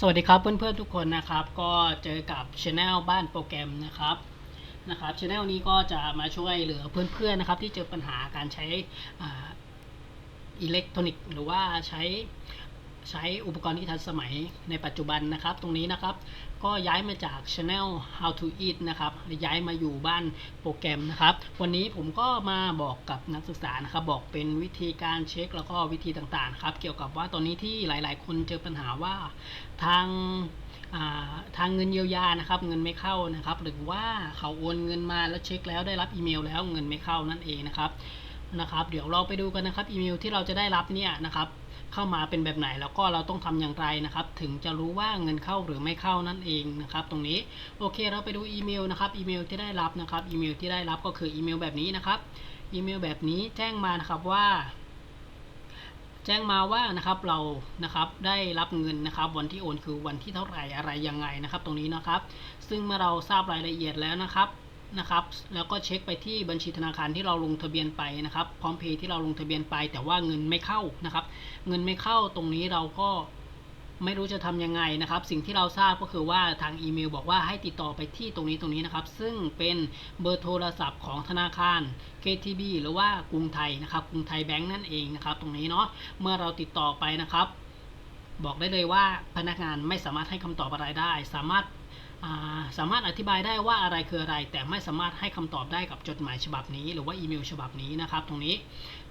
สวัสดีครับเพื่อนๆทุกคนนะครับ ก็เจอกับช anel บ้านโปรแกรมนะครับนะครับช anel นี้ก็จะมาช่วยเหลือเพื่อนๆนะครับ ที่เจอปัญหาการใช้อิเล็กทรอนิกส์หรือว่าใช้ ใช้อุปกรณ์ที่ทันสมัยในปัจจุบันนะครับ ตรงนี้นะครับ ก็ย้ายมาจาก Channel How to Eat นะครับ ย้ายมาอยู่บ้านโปรแกรมนะครับ วันนี้ผมก็มาบอกกับนักศึกษานะครับ บอกเป็นวิธีการเช็คแล้วก็วิธีต่างๆครับ เกี่ยวกับว่าตอนนี้ที่หลาย ๆ คนเจอปัญหาว่าทางทางเงินเยียวยานะครับเงินไม่เข้านะครับ หรือว่าเขาโอนเงินมาแล้วเช็คแล้วได้รับอีเมลแล้วเงินไม่เข้านั่นเองนะครับนะครับ เดี๋ยวเราไปดูกันนะครับอีเมลที่เราจะได้รับเนี่ยนะครับ เข้ามาเป็นแบบไหน แล้วก็เราต้องทำอย่างไรนะครับ ถึงจะรู้ว่าเงินเข้าหรือไม่เข้านั่นเองนะครับ ตรงนี้โอเคเราไปดูอีเมลนะครับอีเมลที่ได้รับนะครับอีเมลที่ได้รับก็คืออีเมลแบบนี้นะครับอีเมลแบบนี้แจ้งมานะครับว่า แจ้งมาว่านะครับเรานะครับได้รับเงินนะครับ วันที่โอนคือวันที่เท่าไหร่อะไรยังไงนะครับ ตรงนี้นะครับ ซึ่งเมื่อเราทราบรายละเอียดแล้วนะครับ นะครับ แล้วก็เช็คไปที่บัญชีธนาคารที่เราลงทะเบียนไปนะครับ พร้อมเพย์ที่เราลงทะเบียนไป แต่ว่าเงินไม่เข้านะครับ เงินไม่เข้าตรงนี้เราก็ไม่รู้จะทํำยังไงนะครับ สิ่งที่เราทราบก็คือว่าทางอีเมลบอกว่าให้ติดต่อไปที่ตรงนี้ตรงนี้นะครับ ซึ่งเป็นเบอร์โทรศัพท์ของธนาคาร KTB หรือว่ากรุงไทยนะครับ กรุงไทยแบงก์นั่นเองนะครับ ตรงนี้เนาะ เมื่อเราติดต่อไปนะครับ บอกได้เลยว่าพนักงานไม่สามารถให้คำตอบอะไรได้ สามารถ สามารถอธิบายได้ว่าอะไรคืออะไร แต่ไม่สามารถให้คำตอบได้กับจดหมายฉบับนี้ หรือว่าอีเมลฉบับนี้นะครับ ตรงนี้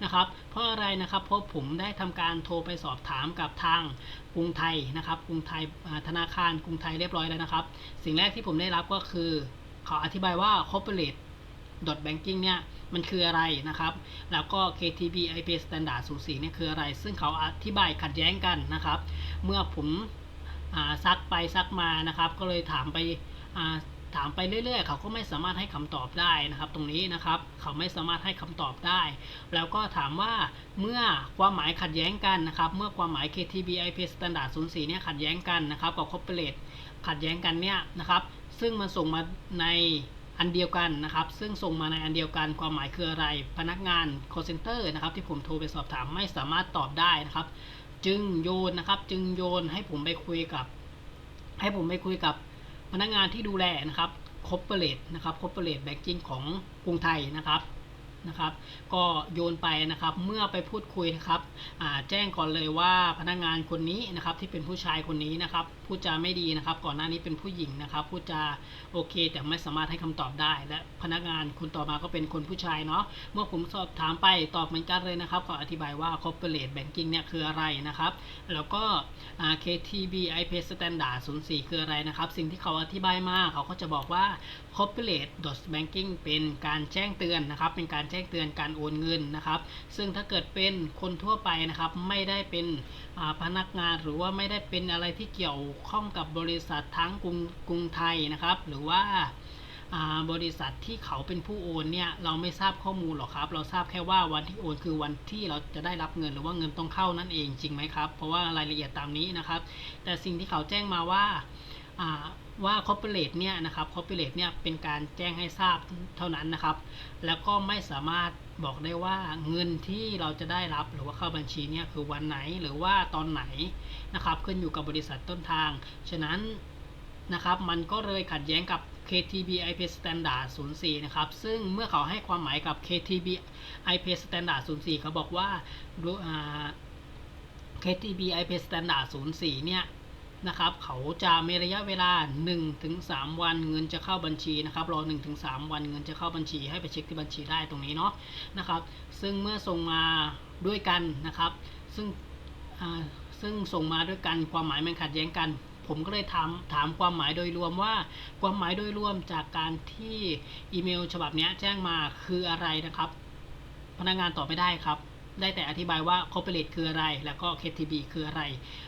นะครับ เพราะอะไรนะครับ เพราะผมได้ทำการโทรไปสอบถามกับทางกรุงไทยนะครับกรุงไทยธนาคารกรุงไทยเรียบร้อยแล้วนะครับ สิ่งแรกที่ผมได้รับก็คือเขาอธิบายว่า corporate banking เนี่ยมันคืออะไรนะครับ แล้วก็ KTB IP Standard 04เนี่ยคืออะไร ซึ่งเขาอธิบายขัดแย้งกันนะครับ เมื่อผม ซักไปซักมานะครับ ก็เลยถามไปถามไปเรื่อยๆ เขาก็ไม่สามารถให้คำตอบได้นะครับ ตรงนี้นะครับ เขาไม่สามารถให้คำตอบได้ แล้วก็ถามว่าเมื่อความหมายขัดแย้งกันนะครับ เมื่อความหมาย KTB IP Standard 04เนี่ยขัดแย้งกันนะครับกับ Corporate ขัดแย้งกันเนี่ยนะครับ ซึ่งมันส่งมาในอันเดียวกันนะครับ ซึ่งส่งมาในอันเดียวกันความหมายคืออะไร พนักงาน call center นะครับ ที่ผมโทรไปสอบถามไม่สามารถตอบได้นะครับ จึงโยนนะครับ จึงโยนให้ผมไปคุยกับ ให้ผมไปคุยกับพนักงานที่ดูแลนะครับคอร์เปอเรทนะครับคอร์เปอเรทแบงกิ้งของกรุงไทยนะครับนะครับ ก็โยนไปนะครับเมื่อไปพูดคุยนะครับแจ้งก่อนเลยว่าพนักงานคนนี้นะครับที่เป็นผู้ชายคนนี้นะครับ พูดจาไม่ดีนะครับ ก่อนหน้านี้เป็นผู้หญิงนะครับ พูดจาโอเค แต่ไม่สามารถให้คำตอบได้ และพนักงานคนต่อมาก็เป็นคนผู้ชายเนาะเมื่อผมสอบถามไปตอบเหมือนกันเลยนะครับก็อธิบายว่า corporate banking เนี่ยคืออะไรนะครับ แล้วก็ KTB IP Standard 04 คืออะไรนะครับ สิ่งที่เขาอธิบายมาเขาก็จะบอกว่า corporate banking เป็นการแจ้งเตือนนะครับ เป็นการแจ้งเตือนการโอนเงินนะครับ ซึ่งถ้าเกิดเป็นคนทั่วไปนะครับ ไม่ได้เป็นพนักงานหรือว่าไม่ได้เป็นอะไรที่เกี่ยวข้องกับบริษัททั้งกรุงกรุงไทยนะครับ หรือว่าบริษัทที่เขาเป็นผู้โอนเนี่ยเราไม่ทราบข้อมูลหรอกครับ เราทราบแค่ว่าวันที่โอนคือวันที่เราจะได้รับเงินหรือว่าเงินต้องเข้านั่นเองจริงไหมครับเพราะว่ารายละเอียดตามนี้นะครับ แต่สิ่งที่เขาแจ้งมาว่าว่าคอร์เปอเรทเนี่ยนะครับคอร์เปอเรทเนี่ยเป็นการแจ้งให้ทราบเท่านั้นนะครับ แล้วก็ไม่สามารถ บอกได้ว่าเงินที่เราจะได้รับหรือว่าเข้าบัญชีเนี่ยคือวันไหนหรือว่าตอนไหนนะครับ ขึ้นอยู่กับบริษัทต้นทาง ฉะนั้นนะครับมันก็เลยขัดแย้งกับ KTB IP Standard 04 นะครับ ซึ่งเมื่อเขาให้ความหมายกับ KTB IP Standard 04 เขาบอกว่า KTB IP Standard 04 เนี่ย นะครับเขาจะมีระยะเวลา 1-3 วันเงินจะเข้าบัญชีนะครับรอ 1-3 วันเงินจะเข้าบัญชีให้ไปเช็คที่บัญชีได้ตรงนี้เนาะนะครับ ซึ่งเมื่อส่งมาด้วยกันนะครับ ซึ่งซึ่งส่งมาด้วยกันความหมายมันขัดแย้งกัน ผมก็เลยถามถามความหมายโดยรวมว่า ความหมายโดยรวมจากการที่อีเมลฉบับนี้แจ้งมาคืออะไรนะครับ พนักงานตอบไม่ได้ครับ ได้แต่อธิบายว่า corporate คืออะไร แล้วก็ KTB คืออะไร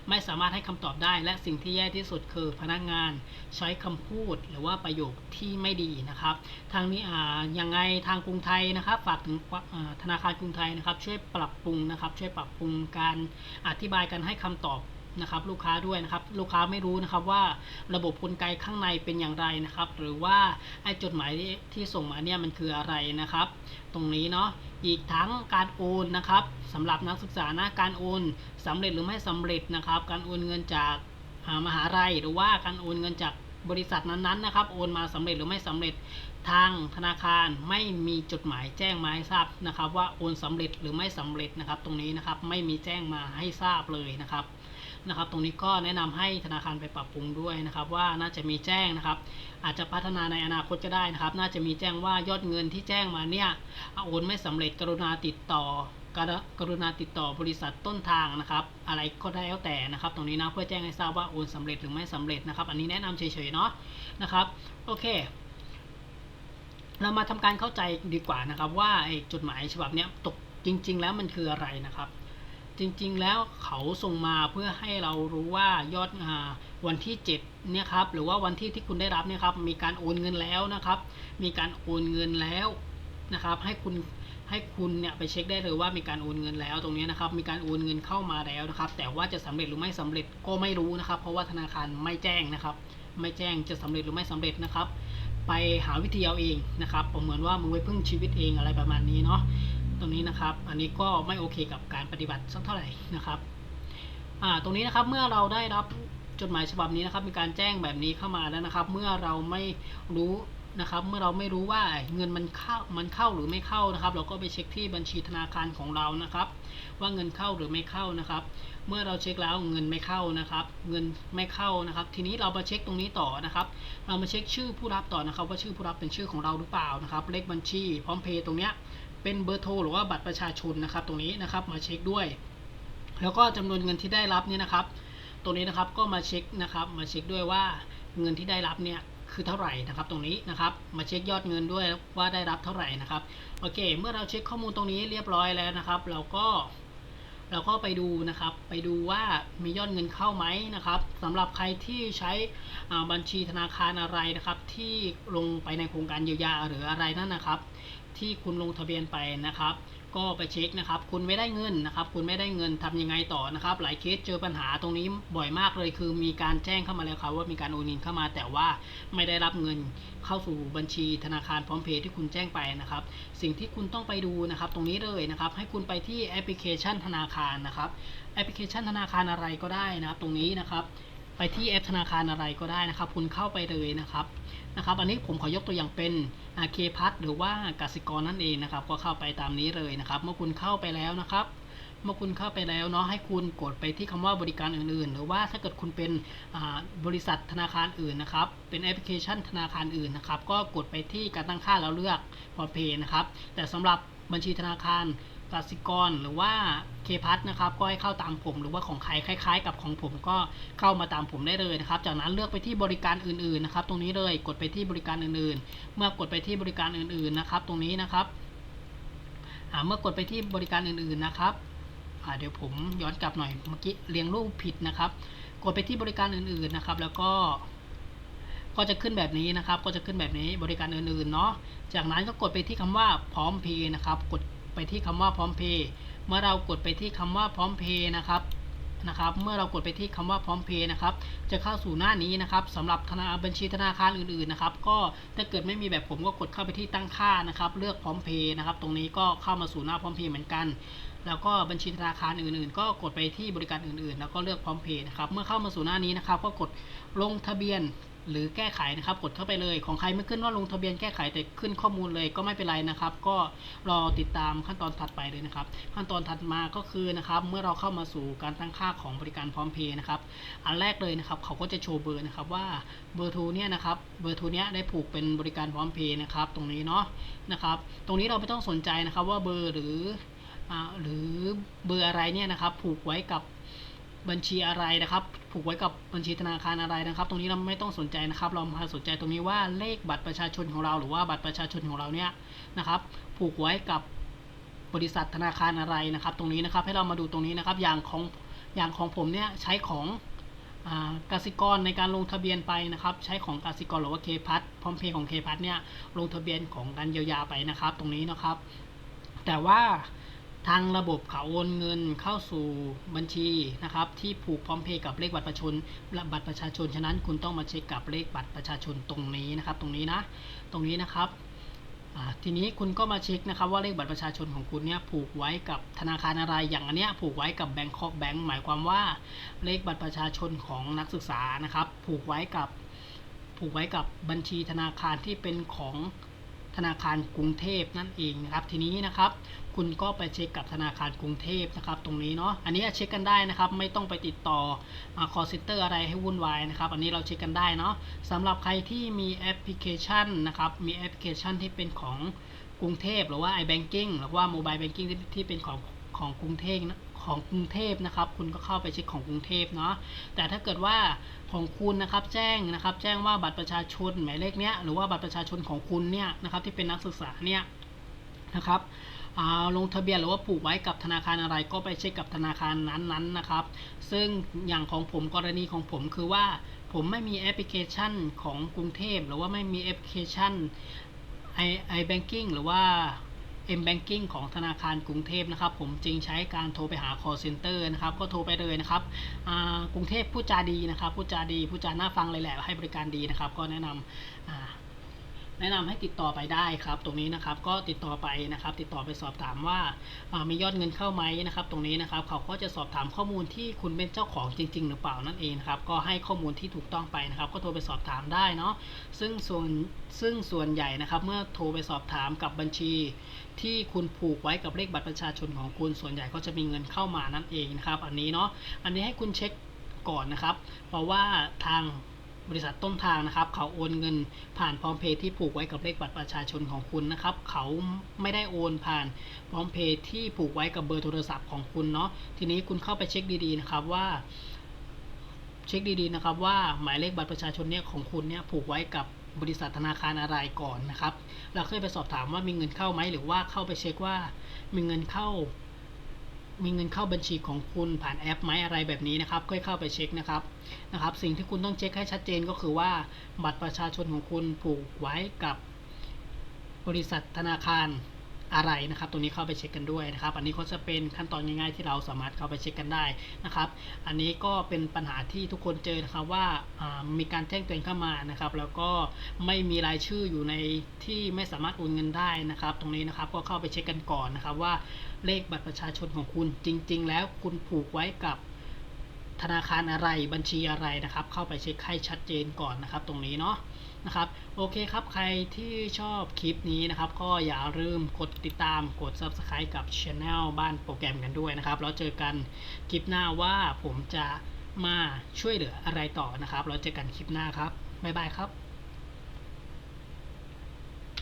ไม่สามารถให้คำตอบได้ และสิ่งที่แย่ที่สุดคือพนักงานใช้คำพูดหรือว่าประโยคที่ไม่ดีนะครับ ทางนี้อ่ายังไงทางกรุงไทยนะครับ ฝากถึงธนาคารกรุงไทยนะครับ ช่วยปรับปรุงนะครับ ช่วยปรับปรุงการอธิบายการให้คำตอบ นะครับลูกค้าด้วยนะครับลูกค้าไม่รู้นะครับว่าระบบกลไกข้างในเป็นอย่างไรนะครับ หรือว่าไอ้จดหมายที่ส่งมาเนี่ยมันคืออะไรนะครับ ตรงนี้เนาะอีกทั้งการโอนนะครับสำหรับนักศึกษานะการโอนสำเร็จหรือไม่สำเร็จนะครับ การโอนเงินจากมหาลัยหรือว่าการโอนเงินจากบริษัทนั้นๆนะครับ โอนมาสำเร็จหรือไม่สำเร็จทางธนาคารไม่มีจดหมายแจ้งมาให้ทราบนะครับ ว่าโอนสำเร็จหรือไม่สำเร็จนะครับ ตรงนี้นะครับไม่มีแจ้งมาให้ทราบเลยนะครับ นะครับ ตรงนี้ก็แนะนำให้ธนาคารไปปรับปรุงด้วยนะครับ ว่าน่าจะมีแจ้งนะครับ อาจจะพัฒนาในอนาคตก็ได้นะครับ น่าจะมีแจ้งว่ายอดเงินที่แจ้งมาเนี่ยโอนไม่สำเร็จกรุณาติดต่อกรุณาติดต่อบริษัทต้นทางนะครับ อะไรก็ได้แล้วแต่นะครับ ตรงนี้นะเพื่อแจ้งให้ทราบว่าโอนสำเร็จหรือไม่สำเร็จนะครับ อันนี้แนะนำเฉยๆเนาะนะครับโอเค เรามาทำการเข้าใจดีกว่านะครับ ว่าไอ้จดหมายฉบับนี้ตกจริง ๆ แล้วมันคืออะไรนะครับ จริงๆ แล้วเขาส่งมาเพื่อให้เรารู้ว่ายอดอวันที่7เนี่ยครับหรือว่าวันที่ที่คุณได้รับเนี่ยครับมีการโอนเงินแล้วนะครับ มีการโอนเงินแล้วนะครับ ให้คุณให้คุณเนี่ยไปเช็คได้เลยว่ามีการโอนเงินแล้วตรงนี้นะครับ มีการโอนเงินเข้ามาแล้วนะครับ แต่ว่าจะสำเร็จหรือไม่สำเร็จก็ไม่รู้นะครับ เพราะว่าธนาคารไม่แจ้งนะครับ ไม่แจ้งจะสำเร็จหรือไม่สำเร็จนะครับ ไปหาวิธีเอาเองนะครับประเมินว่ามึงไว้พึ่งชีวิตเองอะไรประมาณนี้เนาะ ตรงนี้นะครับ อันนี้ก็ไม่โอเคกับการปฏิบัติสักเท่าไหร่นะครับอ่าตรงนี้นะครับเมื่อเราได้รับจดหมายฉบับนี้นะครับมีการแจ้งแบบนี้เข้ามาแล้วนะครับ เมื่อเราไม่รู้นะครับ เมื่อเราไม่รู้ว่าเงินมันเข้ามันเข้าหรือไม่เข้านะครับ เราก็ไปเช็คที่บัญชีธนาคารของเรานะครับ ว่าเงินเข้าหรือไม่เข้านะครับ เมื่อเราเช็คแล้วเงินไม่เข้านะครับ เงินไม่เข้านะครับ ทีนี้เรามาเช็คตรงนี้ต่อนะครับ เรามาเช็คชื่อผู้รับต่อนะครับ ว่าชื่อผู้รับเป็นชื่อของเราหรือเปล่านะครับ เลขบัญชีพร้อมเพย์ตรงเนี้ย เป็นเบอร์โทรหรือว่าบัตรประชาชนนะครับ ตรงนี้นะครับมาเช็คด้วย แล้วก็จำนวนเงินที่ได้รับเนี่ยนะครับ ตรงนี้นะครับก็มาเช็คนะครับ มาเช็คด้วยว่าเงินที่ได้รับเนี่ยคือเท่าไหร่นะครับตรงนี้นะครับมาเช็คยอดเงินด้วยว่าได้รับเท่าไหร่นะครับโอเค เมื่อเราเช็คข้อมูลตรงนี้เรียบร้อยแล้วนะครับ เราก็เราก็ไปดูนะครับ ไปดูว่ามียอดเงินเข้าไหมนะครับสำหรับใครที่ใช้อาบัญชีธนาคารอะไรนะครับ ที่ลงไปในโครงการเยียวยาหรืออะไรนั่นนะครับ ที่คุณลงทะเบียนไปนะครับ ก็ไปเช็คนะครับ คุณไม่ได้เงินนะครับ คุณไม่ได้เงินทำยังไงต่อนะครับ หลายเคสเจอปัญหาตรงนี้บ่อยมากเลย คือมีการแจ้งเข้ามาแล้วครับว่ามีการโอนเงินเข้ามาแต่ว่าไม่ได้รับเงินเข้าสู่บัญชีธนาคารพร้อมเพย์ที่คุณแจ้งไปนะครับ สิ่งที่คุณต้องไปดูนะครับ ตรงนี้เลยนะครับ ให้คุณไปที่แอปพลิเคชันธนาคารนะครับแอปพลิเคชันธนาคารอะไรก็ได้นะครับ ตรงนี้นะครับ ไปที่แอปธนาคารอะไรก็ได้นะครับ คุณเข้าไปเลยนะครับ นะครับ อันนี้ผมขอยกตัวอย่างเป็นเคพัทหรือว่ากสิกรนั่นเองนะครับ ก็เข้าไปตามนี้เลยนะครับ เมื่อคุณเข้าไปแล้วนะครับ เมื่อคุณเข้าไปแล้วเนาะให้คุณกดไปที่คำว่าบริการอื่นๆ หรือว่าถ้าเกิดคุณเป็นบริษัทธนาคารอื่นนะครับ เป็นแอปพลิเคชันธนาคารอื่นนะครับ ก็กดไปที่การตั้งค่าแล้วเลือกพอเพย์นะครับ แต่สำหรับบัญชีธนาคาร กสิกรหรือว่าเคพัทนะครับก็ให้เข้าตามผม หรือว่าของใครคล้าย ๆ กับของผมก็เข้ามาตามผมได้เลยนะครับ จากนั้นเลือกไปที่บริการอื่นๆนะครับ ตรงนี้เลยกดไปที่บริการอื่นๆ เมื่อกดไปที่บริการอื่นๆนะครับ ตรงนี้นะครับเมื่อกดไปที่บริการอื่นๆนะครับเดี๋ยวผมย้อนกลับหน่อยเมื่อกี้เรียงรูปผิดนะครับ กดไปที่บริการอื่นๆนะครับ แล้วก็ก็จะขึ้นแบบนี้นะครับ ก็จะขึ้นแบบนี้บริการอื่นๆเนาะจากนั้นก็กดไปที่คำว่าพร้อมเพย์นะครับ กด ไปที่คำว่าพร้อมเพย์เมื่อเรากดไปที่คำว่าพร้อมเพย์นะครับนะครับ เมื่อเรากดไปที่คำว่าพร้อมเพย์นะครับ จะเข้าสู่หน้านี้นะครับสำหรับธนาบัญชีธนาคารอื่นๆนะครับ ก็ถ้าเกิดไม่มีแบบผมก็กดเข้าไปที่ตั้งค่านะครับ เลือกพร้อมเพย์นะครับ ตรงนี้ก็เข้ามาสู่หน้าพร้อมเพย์เหมือนกัน แล้วก็บัญชีธนาคารอื่นๆ ก็กดไปที่บริการอื่นๆ แล้วก็เลือกพร้อมเพย์นะครับ เมื่อเข้ามาสู่หน้านี้นะครับ ก็กดลงทะเบียน หรือแก้ไขนะครับ กดเข้าไปเลย ของใครไม่ขึ้นว่าลงทะเบียนแก้ไขแต่ขึ้นข้อมูลเลยก็ไม่เป็นไรนะครับ ก็รอติดตามขั้นตอนถัดไปเลยนะครับ ขั้นตอนถัดมาก็คือนะครับเมื่อเราเข้ามาสู่การตั้งค่าของบริการพร้อมเพย์นะครับอันแรกเลยนะครับ เขาก็จะโชว์เบอร์นะครับว่าเบอร์โทรเนี่ยนะครับเบอร์โทรเนี้ยได้ผูกเป็นบริการพร้อมเพย์นะครับตรงนี้เนาะนะครับ ตรงนี้เราไม่ต้องสนใจนะครับว่าเบอร์หรืออ่าหรือเบอร์อะไรเนี่ยนะครับผูกไว้กับ บัญชีอะไรนะครับ ผูกไว้กับบัญชีธนาคารอะไรนะครับ ตรงนี้เราไม่ต้องสนใจนะครับ เรามาสนใจตรงนี้ว่าเลขบัตรประชาชนของเรา หรือว่าบัตรประชาชนของเราเนี่ยนะครับ ผูกไว้กับบริษัทธนาคารอะไรนะครับ ตรงนี้นะครับให้เรามาดูตรงนี้นะครับ อย่างของอย่างของผมเนี่ยใช้ของอ่ากสิกรในการลงทะเบียนไปนะครับ ใช้ของกสิกรหรือว่าเคพัทพร้อมเพย์ของเคพัทเนี่ยลงทะเบียนของการเยียวยาไปนะครับ ตรงนี้นะครับ แต่ว่า ทางระบบเขาโอนเงินเข้าสู่บัญชีนะครับ ที่ผูกพร้อมเพย์กับเลขบัตรประชาชนบัตรประชาชนฉะนั้นคุณต้องมาเช็คกับเลขบัตรประชาชนตรงนี้นะครับ ตรงนี้นะตรงนี้นะครับทีนี้คุณก็มาเช็คนะครับว่าเลขบัตรประชาชนของคุณเนี่ยผูกไว้กับธนาคารอะไรอย่างอันเนี้ยผูกไว้กับแบงก์คอกแบงก์หมายความว่าเลขบัตรประชาชนของนักศึกษานะครับ ผูกไว้กับผูกไว้กับบัญชีธนาคารที่เป็นของ ธนาคารกรุงเทพนั่นเองนะครับ ทีนี้นะครับ คุณก็ไปเช็คกับธนาคารกรุงเทพนะครับ ตรงนี้เนาะอันนี้เช็คกันได้นะครับ ไม่ต้องไปติดต่อคอ l เซ็นเตอร์อะไรให้วุ่นวายนะครับ อันนี้เราเช็คกันได้เนาะสำหรับใครที่มีแอปพลิเคชันนะครับมีแอปพลิเคชันที่เป็นของกรุงเทพหรือว่า iBanking หรือว่า Mobile Banking ที่ที่เป็นของของกรุงเทพนะ ของกรุงเทพนะครับ คุณก็เข้าไปเช็คของกรุงเทพเนาะแต่ถ้าเกิดว่าของคุณนะครับแจ้งนะครับ แจ้งว่าบัตรประชาชนหมายเลขเนี้ยหรือว่าบัตรประชาชนของคุณเนี่ยนะครับที่เป็นนักศึกษาเนี่ยนะครับอ่าลงทะเบียนหรือว่าผูกไว้กับธนาคารอะไรก็ไปเช็คกับธนาคารนั้นๆนะครับ ซึ่งอย่างของผมกรณีของผมคือว่าผมไม่มีแอปพลิเคชันของกรุงเทพ หรือว่าไม่มีแอปพลิเคชัน i i banking หรือว่า m banking ของธนาคารกรุงเทพนะครับผมจึงใช้การโทรไปหา call center นะครับก็โทรไปเลยนะครับกรุงเทพผู้จาดีนะครับผู้จาดีผู้จาน่าฟังเลยแหละให้บริการดีนะครับ ก็แนะนำ แนะนำให้ติดต่อไปได้ครับ ตรงนี้นะครับก็ติดต่อไปนะครับ ติดต่อไปสอบถามว่ามียอดเงินเข้าไหมนะครับ ตรงนี้นะครับเขาก็จะสอบถามข้อมูลที่คุณเป็นเจ้าของจริง ๆ หรือเปล่านั่นเองครับก็ให้ข้อมูลที่ถูกต้องไปนะครับ ก็โทรไปสอบถามได้เนาะซึ่งส่วนซึ่งส่วนใหญ่นะครับ เมื่อโทรไปสอบถามกับบัญชีที่คุณผูกไว้กับเลขบัตรประชาชนของคุณส่วนใหญ่ก็จะมีเงินเข้ามานั่นเองนะครับ อันนี้เนาะอันนี้ให้คุณเช็คก่อนนะครับ เพราะว่าทาง บริษัทต้นทางนะครับ เขาโอนเงินผ่านพร้อมเพย์ที่ผูกไว้กับเลขบัตรประชาชนของคุณนะครับ เขาไม่ได้โอนผ่านพร้อมเพย์ที่ผูกไว้กับเบอร์โทรศัพท์ของคุณเนาะทีนี้คุณเข้าไปเช็คดีๆนะครับว่าเช็คดีๆนะครับว่าหมายเลขบัตรประชาชนเนี่ยของคุณเนี่ยผูกไว้กับบริษัทธนาคารอะไรก่อนนะครับ เราเคยไปสอบถามว่ามีเงินเข้าไหมหรือว่าเข้าไปเช็คว่ามีเงินเข้า มีเงินเข้าบัญชีของคุณผ่านแอปไหมอะไรแบบนี้นะครับค่อยเข้าไปเช็คนะครับนะครับ สิ่งที่คุณต้องเช็คให้ชัดเจนก็คือว่า บัตรประชาชนของคุณผูกไว้กับบริษัทธนาคาร อะไรนะครับ ตรงนี้เข้าไปเช็คกันด้วยนะครับ อันนี้ก็จะเป็นขั้นตอนง่ายๆที่เราสามารถเข้าไปเช็คกันได้นะครับ อันนี้ก็เป็นปัญหาที่ทุกคนเจอนะครับว่ามีการแจ้งเตือนเข้ามานะครับ แล้วก็ไม่มีรายชื่ออยู่ในที่ไม่สามารถโอนเงินได้นะครับ ตรงนี้นะครับก็เข้าไปเช็คกันก่อนนะครับว่าเลขบัตรประชาชนของคุณจริง ๆ แล้วคุณผูกไว้กับธนาคารอะไรบัญชีอะไรนะครับ เข้าไปเช็คให้ชัดเจนก่อนนะครับ ตรงนี้เนาะ นะครับโอเคครับใครที่ชอบคลิปนี้นะครับ ก็อย่าลืมกดติดตามกด Subscribe กับช anel บ้านโปรแกรมกันด้วยนะครับ แล้วเจอกันคลิปหน้าว่าผมจะมาช่วยเหลืออะไรต่อนะครับ แล้วเจอกันคลิปหน้าครับ บ๊ายบายครับ